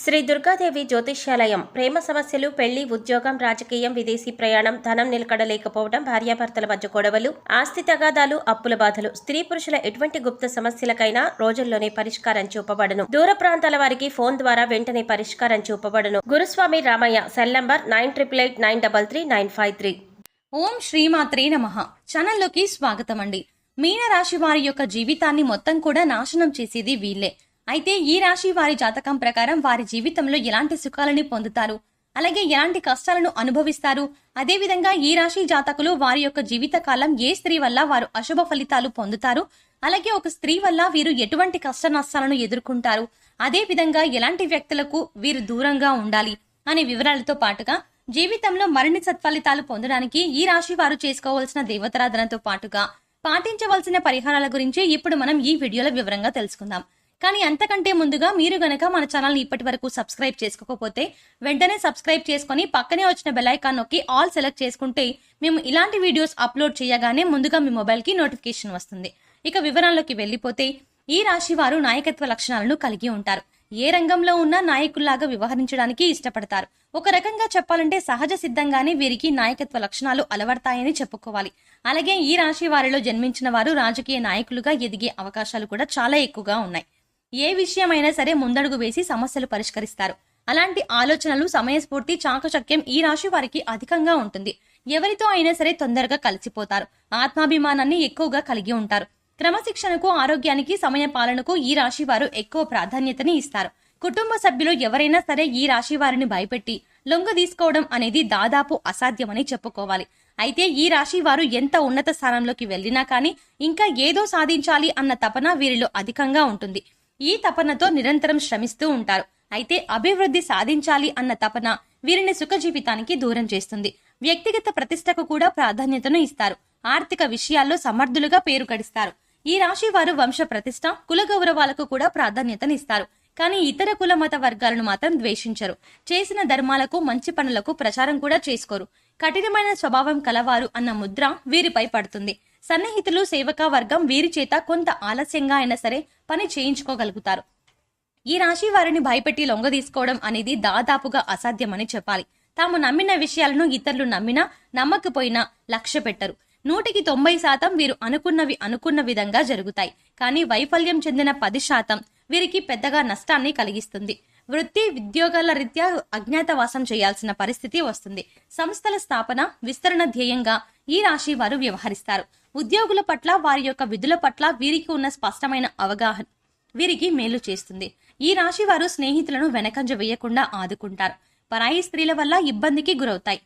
శ్రీ దుర్గాదేవి జ్యోతిష్యాలయం. ప్రేమ సమస్యలు పెళ్ళి ఉద్యోగం రాజకీయం విదేశీ ప్రయాణం ధనం నిలకడలేకపోవడం భార్యాభర్తల మధ్య గొడవలు ఆస్తి తగాదాలు అప్పుల బాధలు. స్త్రీ పురుషుల ఎటువంటి గుప్త సమస్యలకైనా రోజుల్లోనే పరిష్కారం చూపబడను. దూర ప్రాంతాల వారికి ఫోన్ ద్వారా వెంటనే పరిష్కారం చూపబడను. Guruswamy Ramaiah cell number nine triple eight nine double three nine five three. ఓం శ్రీమాత్రే నమ. ఛానల్లోకి స్వాగతం అండి మీనరాశి వారి యొక్క జీవితాన్ని మొత్తం కూడా నాశనం చేసేది వీళ్ళే. అయితే ఈ రాశి వారి జాతకం ప్రకారం వారి జీవితంలో ఎలాంటి సుఖాలని పొందుతారు? అలాగే ఎలాంటి కష్టాలను అనుభవిస్తారు? అదేవిధంగా ఈ రాశి జాతకులు వారి యొక్క జీవిత కాలం ఏ స్త్రీ వల్ల వారు అశుభ ఫలితాలు పొందుతారు? అలాగే ఒక స్త్రీ వల్ల వీరు ఎటువంటి కష్ట నష్టాలను ఎదుర్కొంటారు? అదేవిధంగా ఎలాంటి వ్యక్తులకు వీరు దూరంగా ఉండాలి? అనే వివరాలతో పాటుగా జీవితంలో మరిన్ని సత్ఫలితాలు పొందడానికి ఈ రాశి వారు చేసుకోవాల్సిన దేవతారాధనతో పాటుగా పాటించవలసిన పరిహారాల గురించి ఇప్పుడు మనం ఈ వీడియోలో వివరంగా తెలుసుకుందాం. కానీ అంతకంటే ముందుగా మీరు గనక మన ఛానల్ని ఇప్పటి వరకు సబ్స్క్రైబ్ చేసుకోకపోతే వెంటనే సబ్స్క్రైబ్ చేసుకుని పక్కనే వచ్చిన బెలైకాన్ నొక్కి ఆల్ సెలెక్ట్ చేసుకుంటే మేము ఇలాంటి వీడియోస్ అప్లోడ్ చేయగానే ముందుగా మీ మొబైల్కి నోటిఫికేషన్ వస్తుంది. ఇక వివరాల్లోకి వెళ్ళిపోతే ఈ రాశి వారు నాయకత్వ లక్షణాలను కలిగి ఉంటారు. ఏ రంగంలో ఉన్నా నాయకుల్లాగా వ్యవహరించడానికి ఇష్టపడతారు. ఒక రకంగా చెప్పాలంటే సహజ సిద్ధంగానే వీరికి నాయకత్వ లక్షణాలు అలవడతాయని చెప్పుకోవాలి. అలాగే ఈ రాశి వారిలో జన్మించిన వారు రాజకీయ నాయకులుగా ఎదిగే అవకాశాలు కూడా చాలా ఎక్కువగా ఉన్నాయి. ఏ విషయమైనా సరే ముందడుగు వేసి సమస్యలు పరిష్కరిస్తారు. అలాంటి ఆలోచనలు సమయస్ఫూర్తి చాకచక్యం ఈ రాశి వారికి అధికంగా ఉంటుంది. ఎవరితో అయినా సరే తొందరగా కలిసిపోతారు. ఆత్మాభిమానాన్ని ఎక్కువగా కలిగి ఉంటారు. క్రమశిక్షణకు ఆరోగ్యానికి సమయ పాలనకు ఈ రాశి వారు ఎక్కువ ప్రాధాన్యతని ఇస్తారు. కుటుంబ సభ్యులు ఎవరైనా సరే ఈ రాశి వారిని భయపెట్టి లొంగ తీసుకోవడం అనేది దాదాపు అసాధ్యమని చెప్పుకోవాలి. అయితే ఈ రాశి వారు ఎంత ఉన్నత స్థానంలోకి వెళ్ళినా కానీ ఇంకా ఏదో సాధించాలి అన్న తపన వీరిలో అధికంగా ఉంటుంది. ఈ తపనతో నిరంతరం శ్రమిస్తూ ఉంటారు. అయితే అభివృద్ధి సాధించాలి అన్న తపన వీరిని సుఖ జీవితానికి దూరం చేస్తుంది. వ్యక్తిగత ప్రతిష్టకు కూడా ప్రాధాన్యతను ఇస్తారు. ఆర్థిక విషయాల్లో సమర్థులుగా పేరు గడిస్తారు. ఈ రాశి వారు వంశ ప్రతిష్ట కుల గౌరవాలకు కూడా ప్రాధాన్యతనిస్తారు కానీ ఇతర కుల మత వర్గాలను మాత్రం ద్వేషించరు. చేసిన ధర్మాలకు మంచి పనులకు ప్రచారం కూడా చేసుకోరు. కఠినమైన స్వభావం కలవారు అన్న ముద్ర వీరిపై పడుతుంది. సన్నిహితులు సేవకా వర్గం వీరి చేత కొంత ఆలస్యంగా అయినా సరే పని చేయించుకోగలుగుతారు. ఈ రాశి వారిని భయపెట్టి లొంగ తీసుకోవడం అనేది దాదాపుగా అసాధ్యమని చెప్పాలి. తాము నమ్మిన విషయాలను ఇతరులు నమ్మినా నమ్మకపోయినా లక్ష్య పెట్టరు. నూటికి తొంభై శాతం వీరు అనుకున్నవి అనుకున్న విధంగా జరుగుతాయి. కానీ వైఫల్యం చెందిన పది శాతం వీరికి పెద్దగా నష్టాన్ని కలిగిస్తుంది. వృత్తి ఉద్యోగాల రీత్యా అజ్ఞాతవాసం చేయాల్సిన పరిస్థితి వస్తుంది. సంస్థల స్థాపన విస్తరణ ధ్యేయంగా ఈ రాశి వారు వ్యవహరిస్తారు. ఉద్యోగుల పట్ల వారి యొక్క విధుల పట్ల వీరికి ఉన్న స్పష్టమైన అవగాహన వీరికి మేలు చేస్తుంది. ఈ రాశి వారు స్నేహితులను వెనకంజ వేయకుండా ఆదుకుంటారు. పరాయి స్త్రీల వల్ల ఇబ్బందికి గురవుతాయి.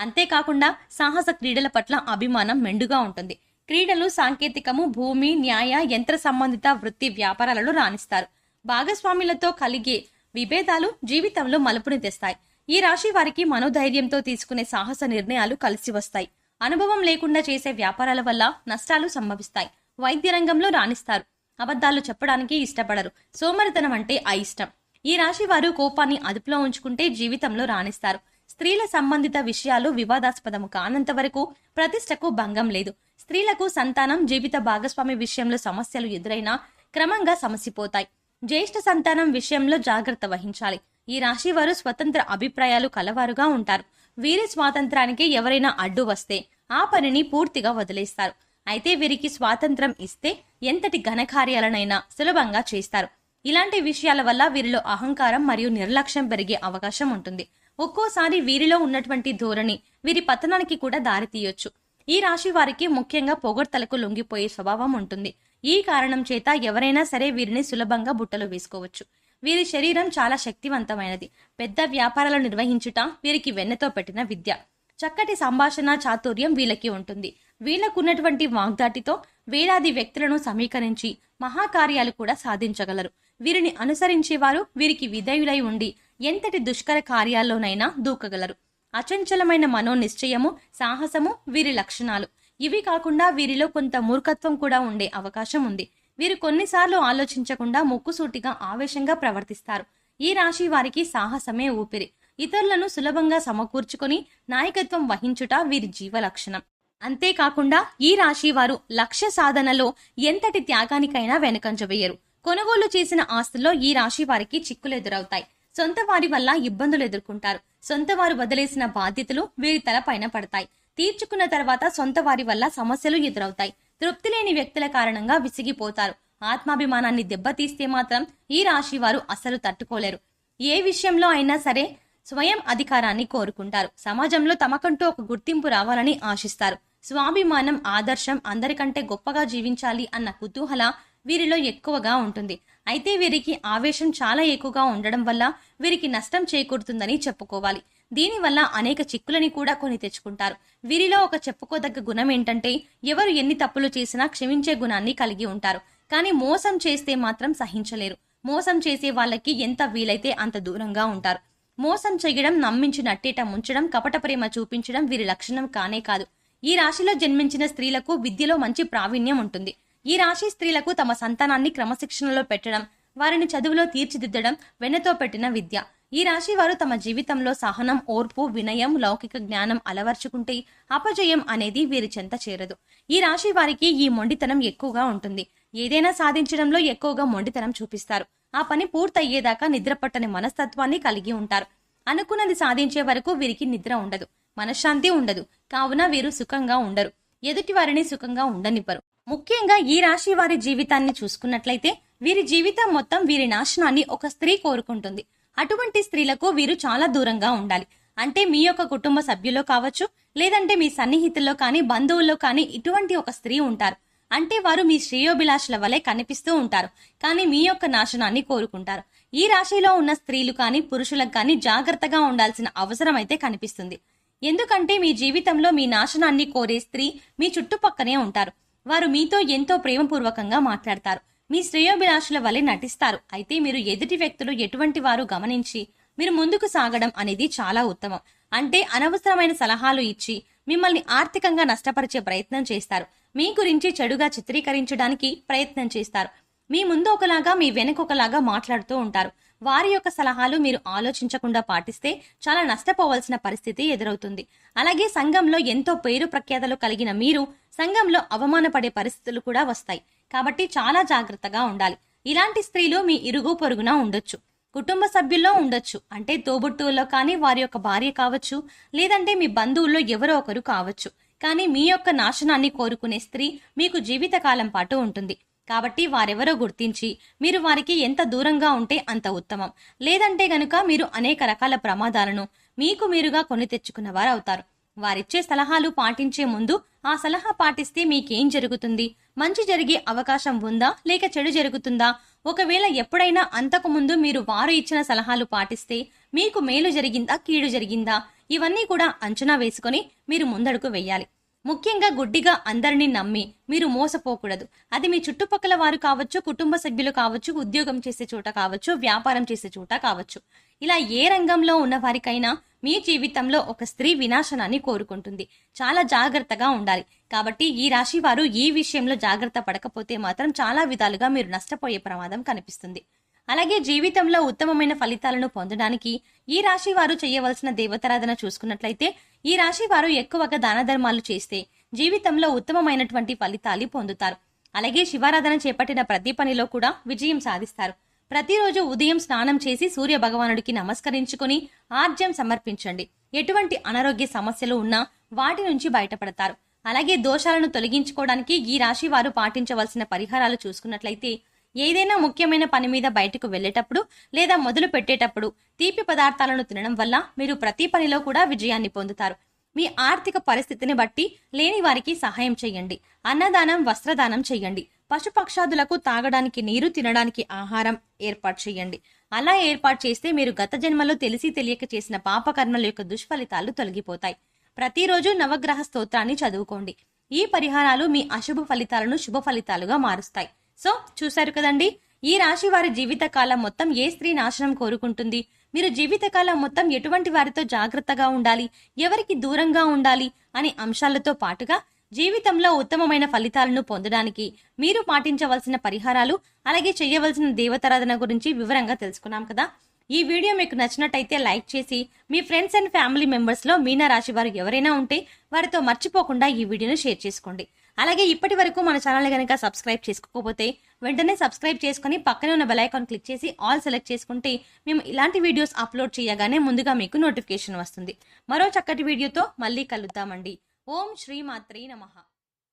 అంతేకాకుండా సాహస క్రీడల పట్ల అభిమానం మెండుగా ఉంటుంది. క్రీడలు సాంకేతికము భూమి న్యాయ యంత్ర సంబంధిత వృత్తి వ్యాపారాలలో రాణిస్తారు. భాగస్వాములతో కలిగే విభేదాలు జీవితంలో మలుపుని తెస్తాయి. ఈ రాశి వారికి మనోధైర్యంతో తీసుకునే సాహస నిర్ణయాలు కలిసి వస్తాయి. అనుభవం లేకుండా చేసే వ్యాపారాల వల్ల నష్టాలు సంభవిస్తాయి. వైద్య రంగంలో రాణిస్తారు. అబద్ధాలు చెప్పడానికి ఇష్టపడరు. సోమరితనం అంటే అయిష్టం ఈ రాశి వారు కోపాన్ని అదుపులో ఉంచుకుంటే జీవితంలో రాణిస్తారు. స్త్రీల సంబంధిత విషయాలు వివాదాస్పదము కానంత వరకు ప్రతిష్టకు భంగం లేదు. స్త్రీలకు సంతానం జీవిత భాగస్వామి విషయంలో సమస్యలు ఎదురైనా క్రమంగా సమసిపోతాయి. జ్యేష్ఠ సంతానం విషయంలో జాగ్రత్త వహించాలి. ఈ రాశి వారు స్వతంత్ర అభిప్రాయాలు కలవారుగా ఉంటారు. వీరి స్వాతంత్రానికి ఎవరైనా అడ్డు వస్తే ఆ పనిని పూర్తిగా వదిలేస్తారు. అయితే వీరికి స్వాతంత్రం ఇస్తే ఎంతటి ఘనకార్యాలనైనా సులభంగా చేస్తారు. ఇలాంటి విషయాల వల్ల వీరిలో అహంకారం మరియు నిర్లక్ష్యం పెరిగే అవకాశం ఉంటుంది. ఒక్కోసారి వీరిలో ఉన్నటువంటి ధోరణి వీరి పతనానికి కూడా దారితీయొచ్చు. ఈ రాశి వారికి ముఖ్యంగా పొగడ్తలకు లొంగిపోయే స్వభావం ఉంటుంది. ఈ కారణం చేత ఎవరైనా సరే వీరిని సులభంగా బుట్టలు వేసుకోవచ్చు. వీరి శరీరం చాలా శక్తివంతమైనది. పెద్ద వ్యాపారాలు నిర్వహించుట వీరికి వెన్నతో పెట్టిన విద్య. చక్కటి సంభాషణ చాతుర్యం వీళ్ళకి ఉంటుంది. వీళ్ళకున్నటువంటి వాగ్దాటితో వేలాది వ్యక్తులను సమీకరించి మహాకార్యాలు కూడా సాధించగలరు. వీరిని అనుసరించేవారు వీరికి విధేయులై ఉండి ఎంతటి దుష్కర కార్యాల్లోనైనా దూకగలరు. అచంచలమైన మనోనిశ్చయము సాహసము వీరి లక్షణాలు. ఇవి కాకుండా వీరిలో కొంత మూర్ఖత్వం కూడా ఉండే అవకాశం ఉంది. వీరు కొన్నిసార్లు ఆలోచించకుండా ముక్కుసూటిగా ఆవేశంగా ప్రవర్తిస్తారు. ఈ రాశి వారికి సాహసమే ఊపిరి. ఇతరులను సులభంగా సమకూర్చుకొని నాయకత్వం వహించుట వీరి జీవ లక్షణం అంతేకాకుండా ఈ రాశి వారు లక్ష్య సాధనలో ఎంతటి త్యాగానికైనా వెనుకంజ వేయరు. కొనుగోలు చేసిన ఆస్తుల్లో ఈ రాశి వారికి చిక్కులు ఎదురవుతాయి సొంత వారి వల్ల ఇబ్బందులు ఎదుర్కొంటారు. సొంత వారు వదిలేసిన బాధ్యతలు వీరి తలపైన పడతాయి. తీర్చుకున్న తర్వాత సొంత వారి వల్ల సమస్యలు ఎదురవుతాయి. తృప్తి లేని వ్యక్తుల కారణంగా విసిగిపోతారు. ఆత్మాభిమానాన్ని దెబ్బతీస్తే మాత్రం ఈ రాశి వారు అసలు తట్టుకోలేరు. ఏ విషయంలో అయినా సరే స్వయం అధికారాన్ని కోరుకుంటారు. సమాజంలో తమకంటూ ఒక గుర్తింపు రావాలని ఆశిస్తారు. స్వాభిమానం ఆదర్శం అందరికంటే గొప్పగా జీవించాలి అన్న కుతూహల వీరిలో ఎక్కువగా ఉంటుంది. అయితే వీరికి ఆవేశం చాలా ఎక్కువగా ఉండడం వల్ల వీరికి నష్టం చేకూరుతుందని చెప్పుకోవాలి. దీనివల్ల అనేక చిక్కులని కూడా కొని తెచ్చుకుంటారు. వీరిలో ఒక చెప్పుకోదగ్గ గుణం ఏంటంటే ఎవరు ఎన్ని తప్పులు చేసినా క్షమించే గుణాన్ని కలిగి ఉంటారు. కానీ మోసం చేస్తే మాత్రం సహించలేరు. మోసం చేసే వాళ్ళకి ఎంత వీలైతే అంత దూరంగా ఉంటారు. మోసం చేయడం నమ్మించి నట్టేట ముంచడం కపట ప్రేమ చూపించడం వీరి లక్షణం కానే కాదు. ఈ రాశిలో జన్మించిన స్త్రీలకు విద్యలో మంచి ప్రావీణ్యం ఉంటుంది. ఈ రాశి స్త్రీలకు తమ సంతానాన్ని క్రమశిక్షణలో పెట్టడం వారిని చదువులో తీర్చిదిద్దడం వెన్నతో పెట్టిన విద్య. ఈ రాశి వారు తమ జీవితంలో సహనం ఓర్పు వినయం లౌకిక జ్ఞానం అలవర్చుకుంటే అపజయం అనేది వీరి చెంత చేరదు. ఈ రాశి వారికి ఈ మొండితనం ఎక్కువగా ఉంటుంది. ఏదైనా సాధించడంలో ఎక్కువగా మొండితనం చూపిస్తారు. ఆ పని పూర్తయ్యేదాకా నిద్రపట్టని మనస్తత్వాన్ని కలిగి ఉంటారు. అనుకున్నది సాధించే వరకు వీరికి నిద్ర ఉండదు. మనశ్శాంతి ఉండదు. కావున వీరు సుఖంగా ఉండరు. ఎదుటి వారిని సుఖంగా ఉండనివ్వరు. ముఖ్యంగా ఈ రాశి వారి జీవితాన్ని చూసుకున్నట్లయితే వీరి జీవితం మొత్తం వీరి నాశనాన్ని ఒక స్త్రీ కోరుకుంటుంది. అటువంటి స్త్రీలకు వీరు చాలా దూరంగా ఉండాలి. అంటే మీ యొక్క కుటుంబ సభ్యుల్లో కావచ్చు లేదంటే మీ సన్నిహితుల్లో కానీ బంధువుల్లో కానీ ఇటువంటి ఒక స్త్రీ ఉంటారు. అంటే వారు మీ శ్రేయోభిలాషుల వలె కనిపిస్తూ ఉంటారు కానీ మీ యొక్క నాశనాన్ని కోరుకుంటారు. ఈ రాశిలో ఉన్న స్త్రీలు కానీ పురుషులకు కానీ జాగ్రత్తగా ఉండాల్సిన అవసరం అయితే కనిపిస్తుంది. ఎందుకంటే మీ జీవితంలో మీ నాశనాన్ని కోరే స్త్రీ మీ చుట్టుపక్కనే ఉంటారు. వారు మీతో ఎంతో ప్రేమపూర్వకంగా మాట్లాడతారు. మీ శ్రేయోభిలాషుల వలె నటిస్తారు. అయితే మీరు ఎదుటి వ్యక్తులు ఎటువంటి వారు గమనించి మీరు ముందుకు సాగడం అనేది చాలా ఉత్తమం. అంటే అనవసరమైన సలహాలు ఇచ్చి మిమ్మల్ని ఆర్థికంగా నష్టపరిచే ప్రయత్నం చేస్తారు. మీ గురించి చెడుగా చిత్రీకరించడానికి ప్రయత్నం చేస్తారు. మీ ముందు ఒకలాగా మీ వెనుక ఒకలాగా మాట్లాడుతూ ఉంటారు. వారి యొక్క సలహాలు మీరు ఆలోచించకుండా పాటిస్తే చాలా నష్టపోవాల్సిన పరిస్థితి ఎదురవుతుంది. అలాగే సంఘంలో ఎంతో పేరు ప్రఖ్యాతలు కలిగిన మీరు సంఘంలో అవమానపడే పరిస్థితులు కూడా వస్తాయి. కాబట్టి చాలా జాగ్రత్తగా ఉండాలి. ఇలాంటి స్త్రీలు మీ ఇరుగు పొరుగున ఉండొచ్చు. కుటుంబ సభ్యుల్లో ఉండొచ్చు. అంటే తోబుట్టువుల్లో కానీ వారి యొక్క భార్య కావచ్చు లేదంటే మీ బంధువుల్లో ఎవరో ఒకరు కావచ్చు. కానీ మీ యొక్క నాశనాన్ని కోరుకునే స్త్రీ మీకు జీవితకాలం పాటు ఉంటుంది. కాబట్టి వారెవరో గుర్తించి మీరు వారికి ఎంత దూరంగా ఉంటే అంత ఉత్తమం. లేదంటే గనుక మీరు అనేక రకాల ప్రమాదాలను మీకు మీరుగా కొని తెచ్చుకున్న వారు అవుతారు వారిచ్చే సలహాలు పాటించే ముందు ఆ సలహా పాటిస్తే మీకేం జరుగుతుంది? మంచి జరిగే అవకాశం ఉందా? లేక చెడు జరుగుతుందా? ఒకవేళ ఎప్పుడైనా అంతకు ముందు మీరు వారు ఇచ్చిన సలహాలు పాటిస్తే మీకు మేలు జరిగిందా? కీడు జరిగిందా? ఇవన్నీ కూడా అంచనా వేసుకొని మీరు ముందడుగు వెయ్యాలి ముఖ్యంగా గుడ్డిగా అందరినీ నమ్మి మీరు మోసపోకూడదు. అది మీ చుట్టుపక్కల వారు కావచ్చు కుటుంబ సభ్యులు కావచ్చు ఉద్యోగం చేసే చోట కావచ్చు వ్యాపారం చేసే చోట కావచ్చు. ఇలా ఏ రంగంలో ఉన్న వారికైనా మీ జీవితంలో ఒక స్త్రీ వినాశనాన్ని కోరుకుంటుంది. చాలా జాగ్రత్తగా ఉండాలి. కాబట్టి ఈ రాశి వారు ఈ విషయంలో జాగ్రత్త పడకపోతే మాత్రం చాలా విధాలుగా మీరు నష్టపోయే ప్రమాదం కనిపిస్తుంది. అలాగే జీవితంలో ఉత్తమమైన ఫలితాలను పొందడానికి ఈ రాశి వారు చేయవలసిన దేవతారాధన చూసుకున్నట్లయితే ఈ రాశి వారు ఎక్కువగా దాన ధర్మాలు చేస్తే జీవితంలో ఉత్తమమైనటువంటి ఫలితాలు పొందుతారు. అలాగే శివారాధన చేపట్టిన ప్రతి పనిలో కూడా విజయం సాధిస్తారు. ప్రతిరోజు ఉదయం స్నానం చేసి సూర్య భగవానుడికి నమస్కరించుకొని ఆర్జ్యం సమర్పించండి. ఎటువంటి అనారోగ్య సమస్యలు ఉన్నా వాటి నుంచి బయటపడతారు. అలాగే దోషాలను తొలగించుకోవడానికి ఈ రాశి వారు పాటించవలసిన పరిహారాలు చూసుకున్నట్లయితే ఏదైనా ముఖ్యమైన పని మీద బయటకు వెళ్ళేటప్పుడు లేదా మొదలు పెట్టేటప్పుడు తీపి పదార్థాలను తినడం వల్ల మీరు ప్రతి పనిలో కూడా విజయాన్ని పొందుతారు. మీ ఆర్థిక పరిస్థితిని బట్టి లేని వారికి సహాయం చేయండి. అన్నదానం వస్త్రదానం చేయండి. పశుపక్షాదులకు తాగడానికి నీరు తినడానికి ఆహారం ఏర్పాటు చేయండి. అలా ఏర్పాటు చేస్తే మీరు గత జన్మలో తెలిసి తెలియక చేసిన పాపకర్మల యొక్క దుష్ఫలితాలు తొలగిపోతాయి. ప్రతిరోజు నవగ్రహ స్తోత్రాన్ని చదువుకోండి. ఈ పరిహారాలు మీ అశుభ ఫలితాలను శుభ ఫలితాలుగా మారుస్తాయి. సో చూశారు కదండి ఈ రాశి వారి జీవితకాలం మొత్తం ఏ స్త్రీ నాశనం కోరుకుంటుంది? మీరు జీవితకాలం మొత్తం ఎటువంటి వారితో జాగ్రత్తగా ఉండాలి? ఎవరికి దూరంగా ఉండాలి? అనే అంశాలతో పాటుగా జీవితంలో ఉత్తమమైన ఫలితాలను పొందడానికి మీరు పాటించవలసిన పరిహారాలు అలాగే చేయవలసిన దేవతారాధన గురించి వివరంగా తెలుసుకున్నాం కదా. ఈ వీడియో మీకు నచ్చినట్టయితే లైక్ చేసి మీ ఫ్రెండ్స్ అండ్ ఫ్యామిలీ మెంబర్స్లో మీనా రాశి వారు ఎవరైనా ఉంటే వారితో మర్చిపోకుండా ఈ వీడియోను షేర్ చేసుకోండి. అలాగే ఇప్పటి వరకు మన ఛానల్ కనుక సబ్స్క్రైబ్ చేసుకోకపోతే వెంటనే సబ్స్క్రైబ్ చేసుకుని పక్కనే ఉన్న బెలైకాన్ క్లిక్ చేసి ఆల్ సెలెక్ట్ చేసుకుంటే మేము ఇలాంటి వీడియోస్ అప్లోడ్ చేయగానే ముందుగా మీకు నోటిఫికేషన్ వస్తుంది. మరో చక్కటి వీడియోతో మళ్ళీ కలుద్దామండి. ఓం శ్రీ మాత్రే నమః.